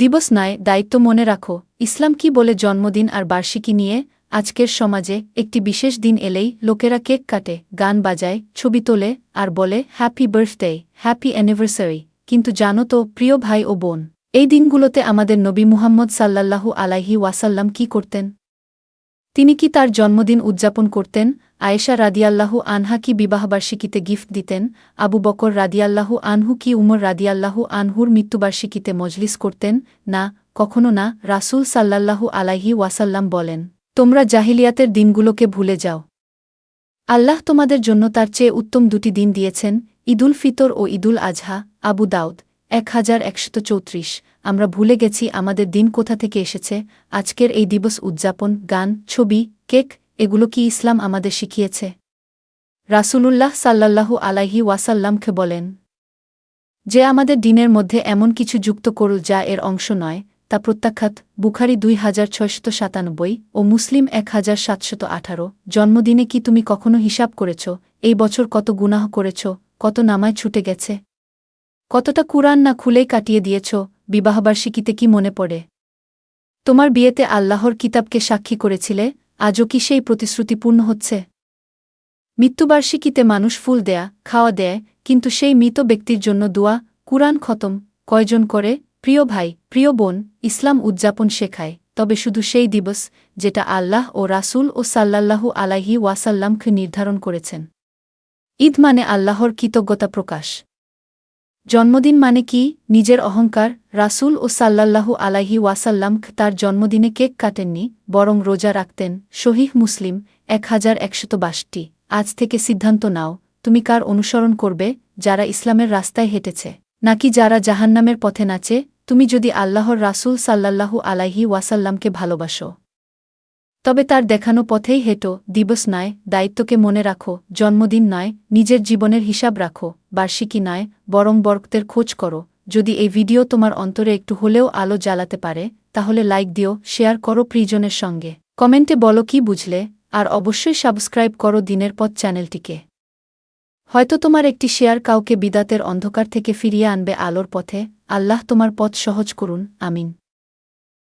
দিবস নয় দায়িত্ব মনে রাখো। ইসলাম কি বলে জন্মদিন আর বার্ষিকী নিয়ে? আজকের সমাজে একটি বিশেষ দিন এলেই লোকেরা কেক কাটে, গান বাজায়, ছবি তোলে আর বলে হ্যাপি বার্থডে হ্যাপি অ্যানিভার্সারি কিন্তু জানো তো, প্রিয় ভাই ও বোন, এই দিনগুলোতে আমাদের নবী মুহাম্মদ সাল্লাল্লাহু আলাইহি ওয়াসাল্লাম কি করতেন? তিনি কি তার জন্মদিন উদযাপন করতেন? আয়েশা রাদিয়াল্লাহু আনহা কি বিবাহবার্ষিকীতে গিফট দিতেন? আবু বকর রাদিয়াল্লাহু আনহু কি উমর রাদিয়াল্লাহু আনহুর মৃত্যুবার্ষিকীতে মজলিস করতেন? না, কখনো না, রাসূল সাল্লাল্লাহু আলাইহি ওয়াসাল্লাম বলেন। তোমরা জাহিলিয়াতের দিনগুলোকে ভুলে যাও। আল্লাহ তোমাদের জন্য তার চেয়ে উত্তম দুটি দিন দিয়েছেন, ঈদুল ফিতর ও ঈদুল আজহা, আবু দাউদ। এক হাজার একশত চৌত্রিশ। আমরা ভুলে গেছি আমাদের দিন কোথা থেকে এসেছে। আজকের এই দিবস উদযাপন, গান, ছবি, কেক, এগুলো কি ইসলাম আমাদের শিখিয়েছে? রাসূলুল্লাহ সাল্লাল্লাহু আলাইহি ওয়াসাল্লামকে বলেন, যে আমাদের দিনের মধ্যে এমন কিছু যুক্ত করল যা এর অংশ নয়, তা প্রত্যাখ্যাত বুখারি দুই হাজার ছয়শত সাতানব্বই ও মুসলিম এক হাজার সাতশত আঠারো। জন্মদিনে কি তুমি কখনো হিসাব করেছ, এই বছর কত গুনাহ করেছ, কত নামায় ছুটে গেছে? কতটা কুরআন না খুলেই কাটিয়ে দিয়েছ, বিবাহবার্ষিকীতে কি মনে পড়ে? তোমার বিয়েতে আল্লাহর কিতাবকে সাক্ষী করেছিলে, আজও কি সেই প্রতিশ্রুতি পূর্ণ হচ্ছে? মৃত্যুবার্ষিকীতে মানুষ ফুল দেয়া, খাওয়া দেয়, কিন্তু সেই মৃত ব্যক্তির জন্য দোয়া, কুরআন খতম, কয়জন করে, প্রিয় ভাই, প্রিয় বোন, ইসলাম উদযাপন শেখায়, তবে শুধু সেই দিবস, যেটা আল্লাহ ও রাসূল ও সাল্লাল্লাহু আলাইহি ওয়াসাল্লামকে নির্ধারণ করেছেন। ঈদ মানে আল্লাহর কৃতজ্ঞতা প্রকাশ। জন্মদিন মানে কি? নিজের অহংকার, রাসূল ও সাল্লাল্লাহু আলাইহি ওয়াসাল্লাম তার জন্মদিনে কেক কাটেননি, বরং রোজা রাখতেন। শহীহ মুসলিম এক হাজার একশত বাষট্টি আজ থেকে সিদ্ধান্ত নাও, তুমি কার অনুসরণ করবে, যারা ইসলামের রাস্তায় হেঁটেছে? নাকি যারা জাহান্নামের পথে নাচে, তুমি যদি আল্লাহর রাসূল সাল্লাল্লাহু আলাইহি ওয়াসাল্লামকে ভালোবাসো। তবে তার দেখানো পথেই হেঁটো, দিবস নয় দায়িত্বকে মনে রাখো, জন্মদিন নয় নিজের জীবনের হিসাব রাখো, বার্ষিকী নয় বরং বর্গতের খোঁজ করো। যদি এই ভিডিও তোমার অন্তরে একটু হলেও আলো জ্বালাতে পারে, তাহলে লাইক দিও, শেয়ার করো প্রিজনের সঙ্গে। কমেন্টে বলো কি বুঝলে, আর অবশ্যই সাবস্ক্রাইব করো দিনের পথ চ্যানেলটিকে। হয়তো তোমার একটি শেয়ার কাউকে বিদাতের অন্ধকার থেকে ফিরিয়ে আনবে আলোর পথে, আল্লাহ তোমার পথ সহজ করুন, আমিন।